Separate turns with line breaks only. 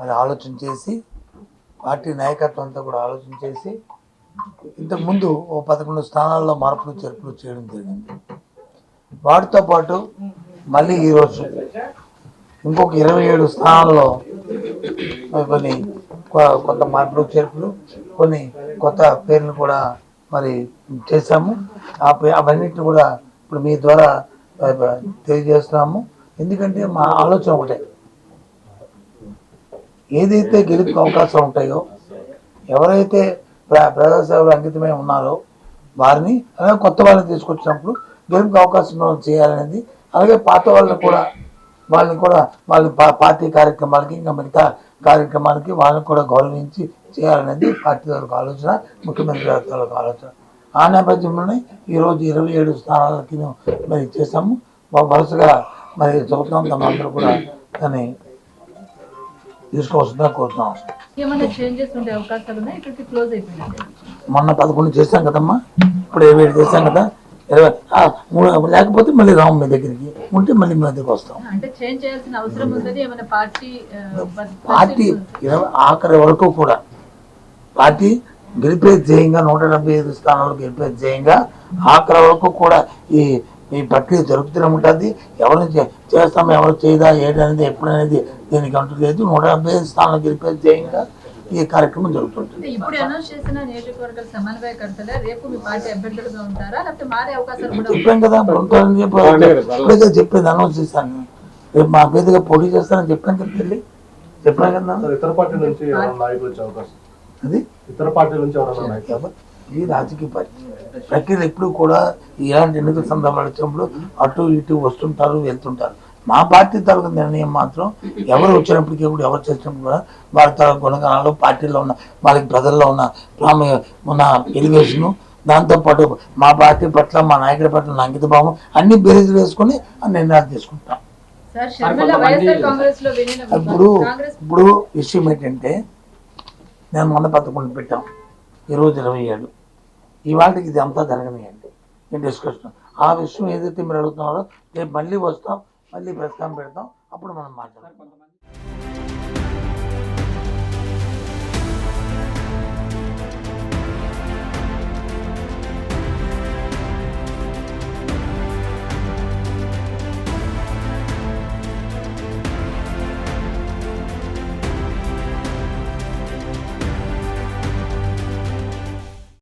మరి ఆలోచన చేసి పార్టీ నాయకత్వం అంతా కూడా ఆలోచన చేసి ఇంతకుముందు ఓ పదకొండు స్థానాల్లో మార్పులు చేర్పులు చేయడం జరిగింది. వాటితో పాటు మళ్ళీ ఈరోజు ఇంకొక ఇరవై ఏడు స్థానాల్లో కొన్ని కొత్త మార్పులు చేర్పులు కొన్ని కొత్త పేర్లు కూడా మరి చేశాము. ఆ పే- అవన్నిటిని కూడా ఇప్పుడు మీ ద్వారా తెలియజేస్తున్నాము. ఎందుకంటే మా ఆలోచన ఒకటే. ఏదైతే గెలుపుకు అవకాశం ఉంటాయో ఎవరైతే ప్ర- అంకితమై ఉన్నారో వారిని అలాగే కొత్త వాళ్ళని తీసుకొచ్చినప్పుడు గెలుపుకి అవకాశం చేయాలనేది అలాగే పాత వాళ్ళని కూడా వాళ్ళని కూడా వాళ్ళ పార్టీ కార్యక్రమాలకి ఇంకా మిగతా కార్యక్రమాలకి వాళ్ళని కూడా గౌరవించి చేయాలనేది పార్టీ తాలూకు ఆలోచన ముఖ్యమంత్రి గారి ఆలోచన. ఆ నేపథ్యంలోనే ఈరోజు ఇరవై ఏడు స్థానాలకి మరి చేశాము. వరుసగా మరి చదువుతాం తమ కూడా దాన్ని
క్లోజ్ అయిపోయింది
మొన్న పదకొండు చేశాం కదమ్మా. ఇప్పుడు ఇరవై ఏడు చేశాం కదా. ఇరవై మూడు లేకపోతే మళ్ళీ రాము మీ దగ్గరికి. ఉంటే మళ్ళీ మీ దగ్గరికి వస్తాం.
పార్టీ
ఆఖరి వరకు కూడా పార్టీ గెలిపే ధ్యేయంగా నూట డెబ్బై ఐదు స్థానాలు గెలిపే ధ్యేయంగా ఆఖరి వరకు కూడా ఈ ఈ ప్రక్రియ జరుగుతూనే ఉంటుంది. ఎవరిని చే- చేస్తాం ఎవరు చేయదా ఏంటనేది ఎప్పుడనేది దీనికి అంటూ లేదు. నూట డెబ్బై ఐదు స్థానాలు గెలిపే ధ్యేయంగా ఈ కార్యక్రమం జరుగుతుంటుంది.
ఇప్పుడు అనౌన్స్ చేసిన నియోజకవర్గాల సమన్వయకర్తలే రేపు మీ పార్టీ అభ్యర్థులుగా ఉంటారా? లేకపోతే మారే అవకాశాలు కూడా
చెప్పాం కదా ఉంటారని చెప్పి ఇప్పుడే చెప్పింది అనౌన్స్ చేశాను. రేపు మా మీదుగా పోటీ చేస్తానని చెప్పాను కదా తల్లి. చెప్పాను కదా.
ఇతర పార్టీ నుంచి అవకాశం?
అది?
ఇతర పార్టీ నుంచి ఎవరైనా నాయకులు
ఇది రాజకీయ పార్టీ. ప్రక్రియ ఎప్పుడు కూడా ఇలాంటి ఎన్నికల సందర్భాలు వచ్చినప్పుడు అటు ఇటు వస్తుంటారు వెళ్తుంటారు. మా పార్టీ తరగతి నిర్ణయం మాత్రం ఎవరు వచ్చినప్పటికీ కూడా ఎవరు చేసినప్పుడు కూడా వారి తరగతి గుణగణాలు పార్టీలో ఉన్న వాళ్ళకి ప్రజల్లో ఉన్న ప్రాముఖ్య ఉన్న ఎలివేషను దాంతోపాటు మా పార్టీ పట్ల మా నాయకుడి పట్ల ఉన్న అంకిత భావం అన్ని బేరీజు వేసుకొని నిర్ణయాలు తీసుకుంటాం. ఇప్పుడు ఇప్పుడు విషయం ఏంటంటే నేను మొన్న పదకొండు పెట్టాం ఈరోజు ఇరవై ఏడు. ఇవాళకి ఇది అంతా జరగనియండి నేను డిస్కషన్ ఆ విషయం ఏదైతే మీరు అడుగుతున్నారో రేపు మళ్ళీ వస్తాం మళ్ళీ ప్రస్తావన పెడతాం అప్పుడు మనం మాట్లాడతాం.